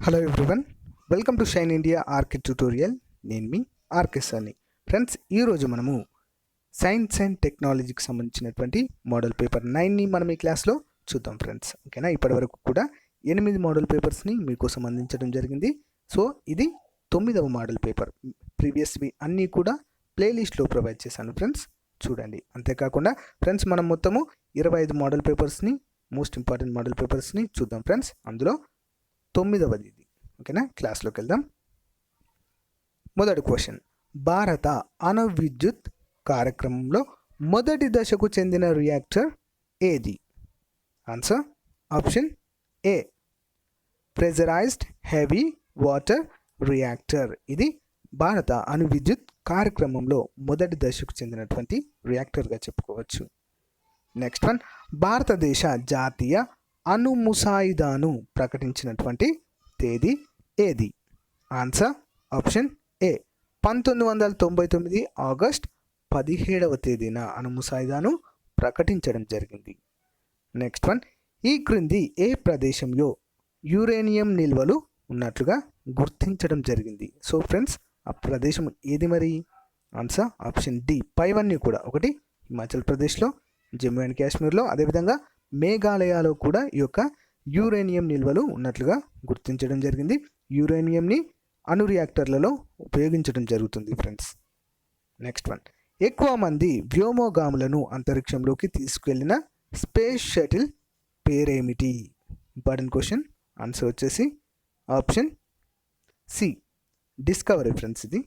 Hello everyone welcome to Shine India RK tutorial నేను మీ RK సాని ఫ్రెండ్స్ ఈరోజు మనము సైన్స్ అండ్ టెక్నాలజీకి సంబంధించినటువంటి మోడల్ పేపర్ నైన్ని మనం ఈ క్లాస్లో చూద్దాం ఫ్రెండ్స్ ఓకేనా ఇప్పటివరకు కూడా ఎనిమిది మోడల్ పేపర్స్ని మీకోసం అందించడం జరిగింది. సో ఇది తొమ్మిదవ మోడల్ పేపర్ ప్రీవియస్వి అన్నీ కూడా ప్లేలిస్ట్లో ప్రొవైడ్ చేశాను ఫ్రెండ్స్ చూడండి. అంతేకాకుండా ఫ్రెండ్స్ మనం మొత్తము ఇరవై ఐదు మోడల్ పేపర్స్ని మోస్ట్ ఇంపార్టెంట్ మోడల్ పేపర్స్ని చూద్దాం ఫ్రెండ్స్ అందులో తొమ్మిదవది ఇది ఓకేనా? క్లాస్లోకి వెళ్దాం. మొదటి క్వశ్చన్. భారత అణు విద్యుత్ కార్యక్రమంలో మొదటి దశకు చెందిన రియాక్టర్ ఏది? Answer option A pressurised heavy water reactor ఇది భారత అణు విద్యుత్ కార్యక్రమంలో మొదటి దశకు చెందినటువంటి రియాక్టర్గా చెప్పుకోవచ్చు. నెక్స్ట్ వన్ భారతదేశ జాతీయ అణు ముసాయిదాను ప్రకటించినటువంటి తేదీ ఏది? Answer option A. పంతొమ్మిది వందల తొంభై తొమ్మిది ఆగస్ట్ పదిహేడవ తేదీన అనుముసాయిదాను ప్రకటించడం జరిగింది. Next one. ఈ క్రింది ఏ ప్రదేశంలో యురేనియం నిల్వలు ఉన్నట్లుగా గుర్తించడం జరిగింది? సో ఫ్రెండ్స్ ఆ ప్రదేశం ఏది మరి? Answer option D. పైవన్నీ కూడా. ఒకటి హిమాచల్ ప్రదేశ్లో జమ్మూ అండ్ కాశ్మీర్లో. అదేవిధంగా మేఘాలయాలో కూడా ఈ యొక్క యురేనియం నిల్వలు ఉన్నట్లుగా గుర్తించడం జరిగింది. యురేనియంని అణు రియాక్టర్లలో ఉపయోగించడం జరుగుతుంది ఫ్రెండ్స్ నెక్స్ట్ వన్ ఎక్కువ మంది వ్యోమగాములను అంతరిక్షంలోకి తీసుకెళ్ళిన స్పేస్ షటిల్ పేరేమిటి? ఇంపార్టెంట్ క్వశ్చన్ ఆన్సర్ వచ్చేసి ఆప్షన్ సి. డిస్కవరీ ఫ్రెండ్స్ ఇది.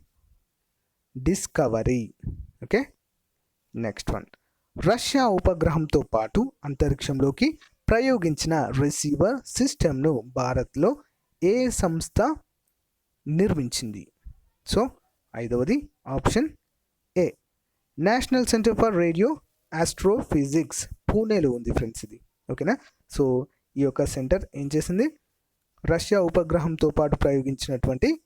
Discovery okay next one Russia ఉపగ్రహంతో పాటు అంతరిక్షంలోకి ప్రయోగించిన రిసీవర్ సిస్టమ్ను భారత్లో ఏ సంస్థ నిర్మించింది? సో ఐదవది option A. National centre for radio astrophysics పూణేలో ఉంది ఫ్రెండ్స్ ఇది. ఓకేనా? సో ఈ యొక్క సెంటర్ ఏం చేసింది? రష్యా ఉపగ్రహంతో పాటు ప్రయోగించినటువంటి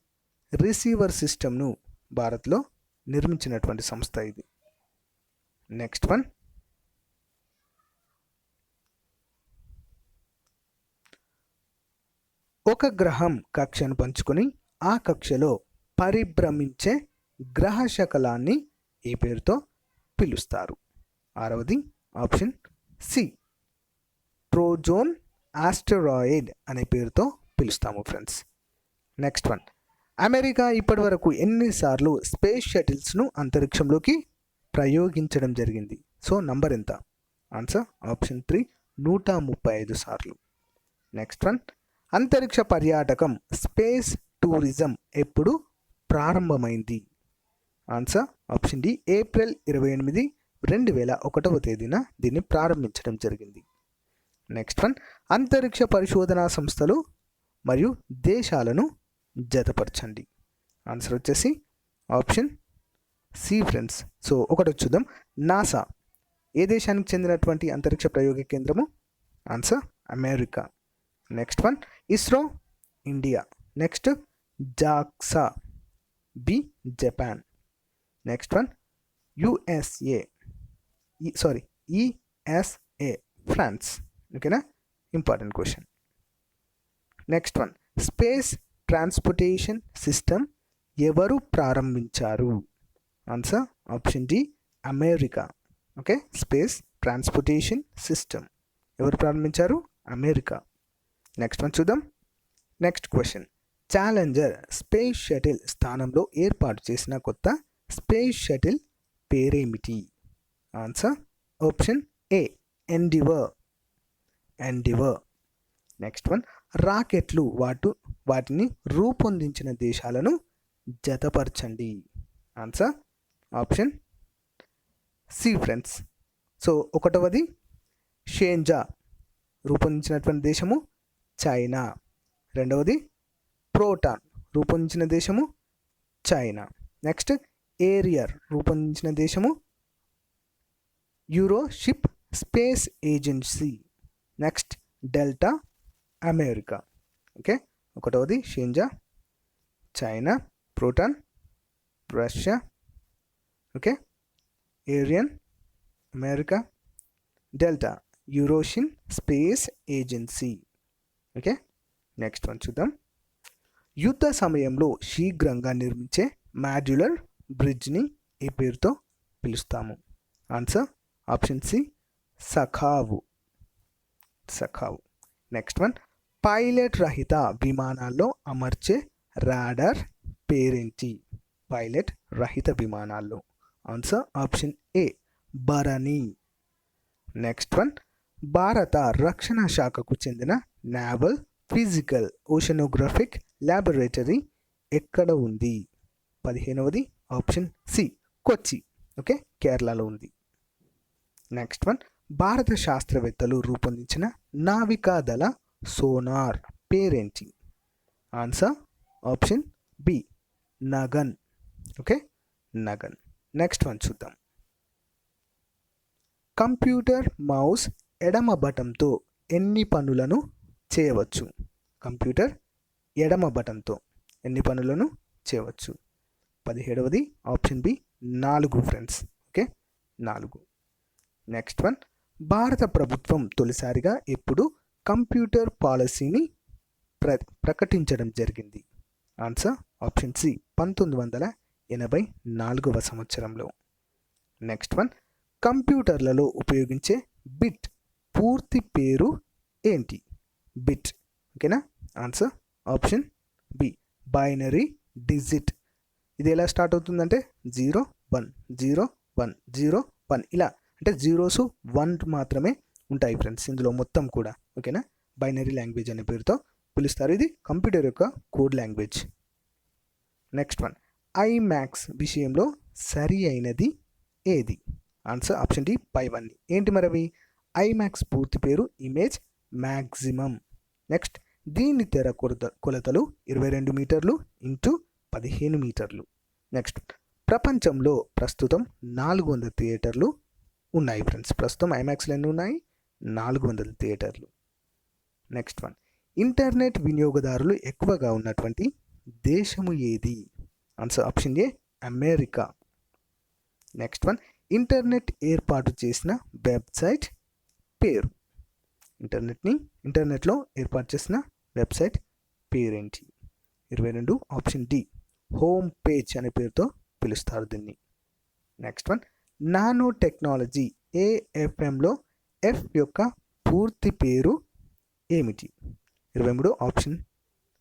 రిసీవర్ సిస్టమ్ను భారత్లో నిర్మించినటువంటి సంస్థ ఇది. Next one. ఒక గ్రహం కక్షను పంచుకొని ఆ కక్షలో పరిభ్రమించే గ్రహ శకలాన్ని ఈ పేరుతో పిలుస్తారు. ఆరవది ఆప్షన్ సి. ట్రోజోన్ ఆస్టరాయిడ్ అనే పేరుతో పిలుస్తాము ఫ్రెండ్స్. Next one. అమెరికా ఇప్పటివరకు ఎన్నిసార్లు స్పేస్ షటిల్స్ను అంతరిక్షంలోకి ప్రయోగించడం జరిగింది. సో నంబర్ ఎంత? ఆన్సర్ ఆప్షన్ త్రీ నూట ముప్పై ఐదు సార్లు. Next one. అంతరిక్ష పర్యాటకం స్పేస్ టూరిజం ఎప్పుడు ప్రారంభమైంది? ఆన్సర్ ఆప్షన్ డి ఏప్రిల్ ఇరవై ఎనిమిది రెండు వేల ఒకటవ తేదీన దీన్ని ప్రారంభించడం జరిగింది. నెక్స్ట్ వన్ అంతరిక్ష పరిశోధనా సంస్థలు మరియు దేశాలను జతపరచండి. ఆన్సర్ వచ్చేసి ఆప్షన్ సి ఫ్రెండ్స్. సో ఒకటి చూద్దాం. నాసా ఏ దేశానికి చెందినటువంటి అంతరిక్ష ప్రయోగ కేంద్రము? Answer America. Next one ISRO India next JAXA B Japan next one USA sorry ESA France ఓకేనా important question next one space transportation system ఎవరు ప్రారంభించారు? Answer option D America okay space transportation system ఎవరు ప్రారంభించారు? America next one చూద్దాం. Next question Challenger space shuttle స్థానంలో ఏర్పాటు చేసిన కొత్త స్పేస్ షటిల్ పేరేమిటి? Answer option A Endeavour Endeavour next one రాకెట్లు వాటు వాటిని రూపొందించిన దేశాలను జతపరచండి. Answer option C friends so ఒకటవది షేంజా రూపొందించినటువంటి దేశము చైనా. రెండవది ప్రోటాన్ రూపొందించిన దేశము చైనా. నెక్స్ట్ ఏరియర్ రూపొందించిన దేశము యూరోషిప్ space agency. Next Delta America. Okay ఒకటవది షేంజా China Proton Russia. Okay Ariane America. Delta European space agency. Okay? Next one చూద్దాం. యుద్ధ సమయంలో శీఘ్రంగా నిర్మించే మాడ్యులర్ బ్రిడ్జ్ని ఏ పేరుతో పిలుస్తాము? ఆన్సర్ ఆప్షన్ సి సఖావు. సఖావు. నెక్స్ట్ వన్ పైలట్ రహిత విమానాల్లో అమర్చే రాడర్ పేరేంటి? పైలట్ రహిత విమానాల్లో. Answer option A Bharani. Next one భారత రక్షణ శాఖకు చెందిన నావల్ ఫిజికల్ ఓషనోగ్రఫిక్ ల్యాబొరేటరీ ఎక్కడ ఉంది? పదిహేనవది ఆప్షన్ సి కొచ్చి ఓకే కేరళలో ఉంది. నెక్స్ట్ వన్ భారత శాస్త్రవేత్తలు రూపొందించిన నావికాదళ సోనార్ పేరేంటి? Answer option B Nagan okay Nagan next one చూద్దాం. కంప్యూటర్ మౌస్ ఎడమ బటంతో ఎన్ని పనులను చేయవచ్చు. కంప్యూటర్ ఎడమ బటన్తో ఎన్ని పనులను చేయవచ్చు? పదిహేడవది ఆప్షన్ బి నాలుగు ఫ్రెండ్స్. ఓకే? నాలుగు. Next one. భారత ప్రభుత్వం తొలిసారిగా ఎప్పుడు కంప్యూటర్ పాలసీని ప్ర ప్రకటించడం జరిగింది. ఆన్సర్ ఆప్షన్ సి పంతొమ్మిది వందల ఎనభై నాలుగవ సంవత్సరంలో. Next one. కంప్యూటర్లలో ఉపయోగించే బిట్ పూర్తి పేరు ఏంటి? బిట్ ఓకేనా answer option B binary digit ఇది ఎలా స్టార్ట్ అవుతుందంటే? Zero one zero one zero one ఇలా. అంటే జీరోస్ వన్ మాత్రమే ఉంటాయి ఫ్రెండ్స్ ఇందులో మొత్తం కూడా. ఓకేనా బైనరీ లాంగ్వేజ్ అనే పేరుతో పిలుస్తారు. ఇది కంప్యూటర్ యొక్క code language next one IMAX విషయంలో సరి అయినది ఏది? ఆన్సర్ ఆప్షన్ డి పై వన్ ఏంటి మరవి? ఐమాక్స్ పూర్తి పేరు ఇమేజ్ మ్యాక్సిమం నెక్స్ట్ దీని తెర కొలత కొలతలు ఇరవై రెండు మీటర్లు ఇంటూ పదిహేను మీటర్లు. నెక్స్ట్ ప్రపంచంలో ప్రస్తుతం నాలుగు వందల థియేటర్లు ఉన్నాయి ఫ్రెండ్స్. ప్రస్తుతం ఐమాక్స్లు ఎన్ని ఉన్నాయి? నాలుగు వందల థియేటర్లు. నెక్స్ట్ వన్ ఇంటర్నెట్ వినియోగదారులు ఎక్కువగా ఉన్నటువంటి దేశము ఏది? Answer option A America. Next one internet ఏర్పాటు చేసిన వెబ్సైట్ పేరు. ఇంటర్నెట్ని ఇంటర్నెట్లో ఏర్పాటు చేసిన వెబ్సైట్ పేరేంటి? ఇరవై రెండు ఆప్షన్ డి హోమ్ పేజ్ అనే పేరుతో పిలుస్తారు దీన్ని. నెక్స్ట్ వన్ నానో టెక్నాలజీ ఏఎఫ్ఎంలో ఎఫ్ యొక్క పూర్తి పేరు ఏమిటి? ఇరవై మూడు option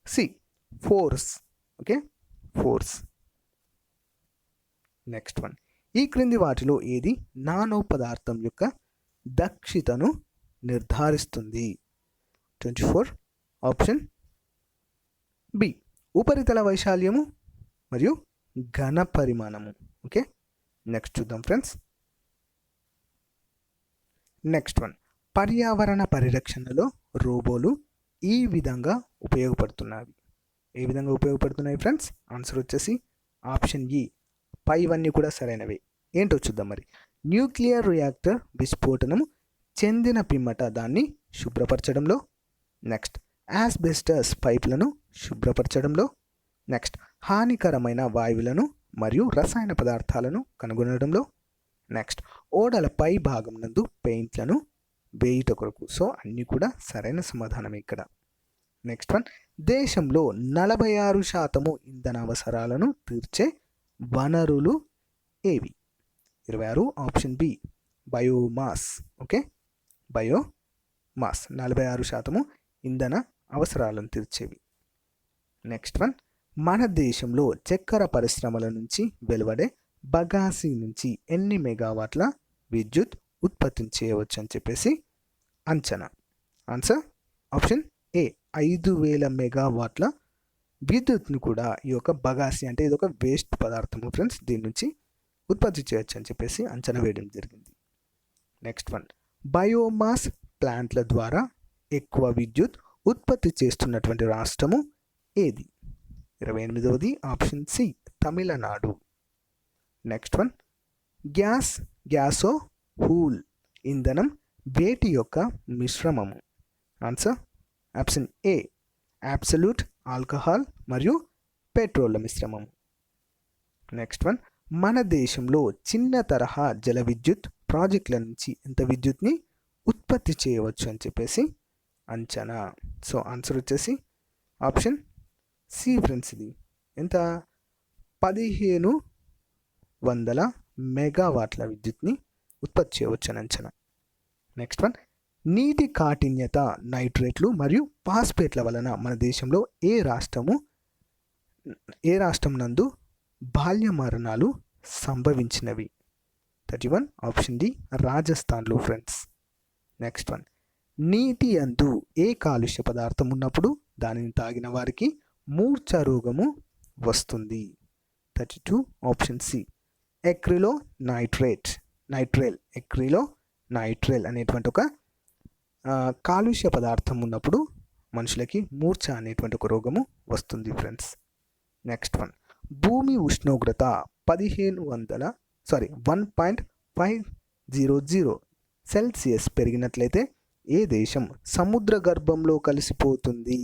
C force. Okay? Force. Next one ఈ క్రింది వాటిలో ఏది నానో పదార్థం యొక్క దక్షితను నిర్ధారిస్తుంది. Twenty four option B. ఉపరితల వైశాల్యము మరియు ఘన పరిమాణము. ఓకే? నెక్స్ట్ చూద్దాం ఫ్రెండ్స్. Next one. పర్యావరణ పరిరక్షణలో రోబోలు ఈ విధంగా ఉపయోగపడుతున్నాయి ఏ విధంగా ఉపయోగపడుతున్నాయి ఫ్రెండ్స్? ఆన్సర్ వచ్చేసి ఆప్షన్ ఈ. పైవన్నీ కూడా సరైనవే. ఏంటో చూద్దాం మరి. న్యూక్లియర్ రియాక్టర్ విస్ఫోటనము చెందిన పిమ్మట దాన్ని శుభ్రపరచడంలో. నెక్స్ట్ యాస్బెస్టస్ పైపులను శుభ్రపరచడంలో. నెక్స్ట్ హానికరమైన వాయువులను మరియు రసాయన పదార్థాలను కనుగొనడంలో. నెక్స్ట్ ఓడల పై భాగం నందు పెయింట్లను వేయుట కొరకు. సో అన్నీ కూడా సరైన సమాధానం ఇక్కడ. నెక్స్ట్ వన్ దేశంలో నలభై ఆరు శాతము ఇంధన అవసరాలను తీర్చే వనరులు ఏవి? ఇరవై ఆరు option B biomass. Okay? Biomass నలభై ఆరు శాతము ఇంధన అవసరాలను తీర్చేవి. నెక్స్ట్ వన్ మన దేశంలో చక్కెర పరిశ్రమల నుంచి వెలువడే బగాసి నుంచి ఎన్ని మెగావాట్ల విద్యుత్ ఉత్పత్తి చేయవచ్చు అని చెప్పేసి అంచనా. ఆన్సర్ ఆప్షన్ ఏ ఐదు వేల మెగావాట్ల విద్యుత్ను కూడా ఈ యొక్క బగాసి అంటే ఇది ఒక వేస్ట్ పదార్థము ఫ్రెండ్స్ దీని నుంచి ఉత్పత్తి చేయొచ్చు అని చెప్పేసి అంచనా వేయడం జరిగింది. నెక్స్ట్ వన్ బయోమాస్ ప్లాంట్ల ద్వారా ఎక్కువ విద్యుత్ ఉత్పత్తి చేస్తున్నటువంటి రాష్ట్రము ఏది? ఇరవై ఎనిమిదవది option C Tamil Nadu. Next one gas gasohol ఇంధనం వేటి యొక్క మిశ్రమము. Answer option A absolute alcohol మరియు పెట్రోల్ మిశ్రమం నెక్స్ట్ వన్ మన దేశంలో చిన్న తరహా జల విద్యుత్ ప్రాజెక్టుల నుంచి ఎంత విద్యుత్ని ఉత్పత్తి చేయవచ్చు అని చెప్పేసి అంచనా. సో ఆన్సర్ వచ్చేసి ఆప్షన్ సి ఫ్రెండ్స్ ఇది. ఎంత? పదిహేను వందల మెగావాట్ల విద్యుత్ని ఉత్పత్తి చేయవచ్చు అని అంచనా. నెక్స్ట్ వన్ నీటి కాఠిన్యత నైట్రేట్లు మరియు పాస్పేట్ల వలన మన దేశంలో ఏ రాష్ట్రము ఏ రాష్ట్రం నందు బాల్య మరణాలు సంభవించినవి? థర్టీ వన్ ఆప్షన్ డి రాజస్థాన్లో ఫ్రెండ్స్ నెక్స్ట్ వన్ నీటి అందు ఏ కాలుష్య పదార్థం ఉన్నప్పుడు దానిని తాగిన వారికి మూర్ఛ రోగము వస్తుంది. Thirty two option C acrylonitrile nitrile acrylonitrile అనేటువంటి ఒక కాలుష్య పదార్థం ఉన్నప్పుడు మనుషులకి మూర్ఛ అనేటువంటి ఒక రోగము వస్తుంది ఫ్రెండ్స్ నెక్స్ట్ వన్ భూమి ఉష్ణోగ్రత పదిహేను వందల sorry one point five zero zero Celsius పెరిగినట్లయితే ఏ దేశం సముద్ర గర్భంలో కలిసిపోతుంది?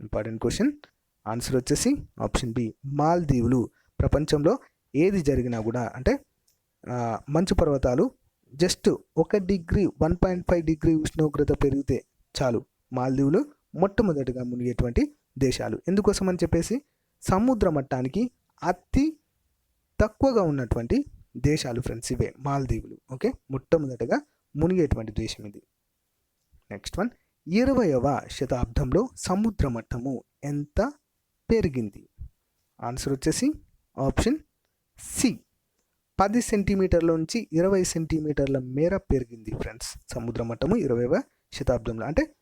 ఇంపార్టెంట్ క్వశ్చన్ ఆన్సర్ వచ్చేసి ఆప్షన్ బి మాల్దీవులు. ప్రపంచంలో ఏది జరిగినా కూడా అంటే మంచు పర్వతాలు జస్ట్ ఒక degree one point five degree ఉష్ణోగ్రత పెరిగితే చాలు. మాల్దీవులు మొట్టమొదటిగా మునిగేటువంటి దేశాలు. ఎందుకోసం అని చెప్పేసి? సముద్ర మట్టానికి అతి తక్కువగా ఉన్నటువంటి దేశాలు ఫ్రెండ్స్ ఇవే మాల్దీవులు ఓకే మొట్టమొదటగా మునిగేటువంటి దేశం ఇది. నెక్స్ట్ వన్ ఇరవయవ శతాబ్దంలో సముద్ర మట్టము ఎంత పెరిగింది? ఆన్సర్ వచ్చేసి ఆప్షన్ సి పది సెంటీమీటర్ల నుంచి ఇరవై సెంటీమీటర్ల మేర పెరిగింది ఫ్రెండ్స్ సముద్ర మట్టము ఇరవైవ శతాబ్దంలో. అంటే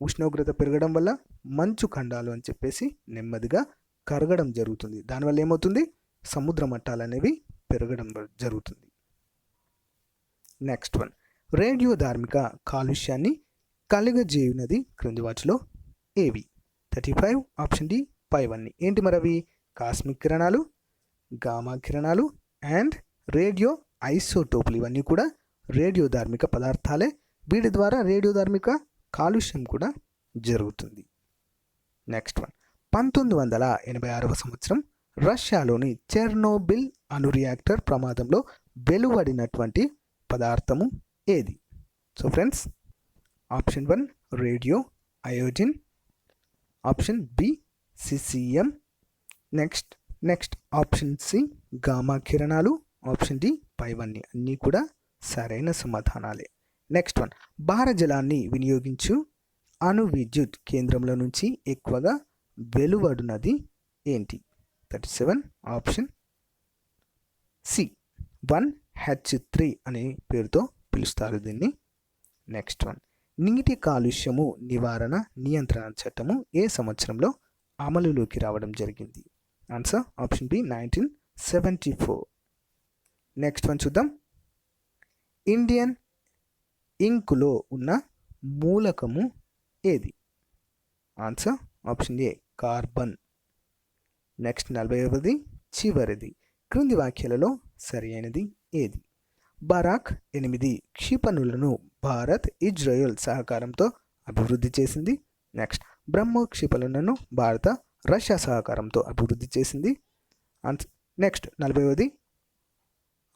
ఉష్ణోగ్రత పెరగడం వల్ల మంచు ఖండాలు అని చెప్పేసి నెమ్మదిగా కరగడం జరుగుతుంది. దానివల్ల ఏమవుతుంది? సముద్ర మట్టాలు అనేవి పెరగడం జరుగుతుంది. Next one. రేడియో ధార్మిక కాలుష్యాన్ని కలిగజేయునది క్రింది వాటిలో ఏవి? Thirty five option D five అన్ని ఏంటి మరవి? కాస్మిక్ కిరణాలు గామా కిరణాలు అండ్ రేడియో ఐసోటోపులు. ఇవన్నీ కూడా రేడియో ధార్మిక పదార్థాలే. వీటి ద్వారా రేడియో ధార్మిక కాలుష్యం కూడా జరుగుతుంది. Next one. పంతొమ్మిది వందల ఎనభై ఆరవ సంవత్సరం రష్యాలోని చెర్నోబిల్ అణు రియాక్టర్ ప్రమాదంలో వెలువడినటువంటి పదార్థము ఏది? So friends option one radio iodine option B CCM next next option C gamma కిరణాలు. ఆప్షన్ డి పైవన్నీ అన్నీ కూడా సరైన సమాధానాలే. నెక్స్ట్ వన్ భారజలాన్ని వినియోగించు అణు విద్యుత్ కేంద్రంలో నుంచి ఎక్కువగా వెలువడినది ఏంటి? Thirty seven option C. One H three అనే పేరుతో పిలుస్తారు దీన్ని. Next one. నీటి కాలుష్యము నివారణ నియంత్రణ చట్టము ఏ సంవత్సరంలో అమలులోకి రావడం జరిగింది? Answer option B nineteen seventy four. Next one చూద్దాం. ఇండియన్ ఇంకులో ఉన్న మూలకము ఏది? Answer option A carbon. Next నలభైవది చివరిది. క్రింది వాక్యాలలో సరి అయినది ఏది? బరాక్ ఎనిమిది క్షిపణులను భారత్ ఇజ్రాయెల్ సహకారంతో అభివృద్ధి చేసింది. నెక్స్ట్ బ్రహ్మ క్షిపణులను భారత రష్యా సహకారంతో అభివృద్ధి చేసింది. ఆన్స్ నెక్స్ట్ నలభైవది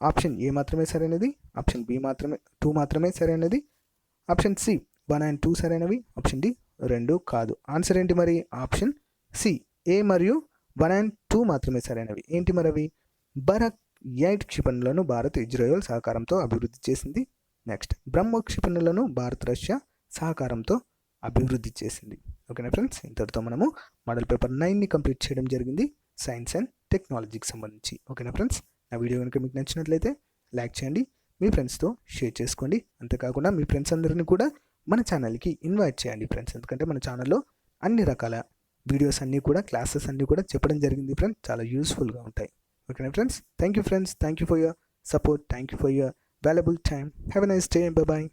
ఆప్షన్ ఏ మాత్రమే సరైనది? ఆప్షన్ బి మాత్రమే టూ మాత్రమే సరైనది. Option C one and two సరైనవి. ఆప్షన్ డి రెండు కాదు. ఆన్సర్ ఏంటి మరి? ఆప్షన్ సి ఏ మరియు వన్ అండ్ టూ మాత్రమే సరైనవి. ఏంటి మరవి? బరక్ ఎయిట్ క్షిపణులను భారత్ ఇజ్రాయెల్ సహకారంతో అభివృద్ధి చేసింది. నెక్స్ట్ బ్రహ్మ క్షిపణులను భారత్ రష్యా సహకారంతో అభివృద్ధి చేసింది. ఓకేనా ఫ్రెండ్స్? ఇంతటితో మనము మోడల్ పేపర్ నైన్ని కంప్లీట్ చేయడం జరిగింది. సైన్స్ అండ్ టెక్నాలజీకి సంబంధించి. ఓకేనా ఫ్రెండ్స్? నా వీడియో కనుక మీకు నచ్చినట్లయితే లైక్ చేయండి మీ ఫ్రెండ్స్తో షేర్ చేసుకోండి. అంతేకాకుండా మీ ఫ్రెండ్స్ అందరినీ కూడా మన ఛానల్కి ఇన్వైట్ చేయండి ఫ్రెండ్స్. ఎందుకంటే మన ఛానల్లో అన్ని రకాల వీడియోస్ అన్నీ కూడా క్లాసెస్ అన్నీ కూడా చెప్పడం జరిగింది ఫ్రెండ్స్ చాలా యూస్ఫుల్గా ఉంటాయి. ఓకేనా friends thank you friends thank you for your support thank you for your valuable time have a nice day bye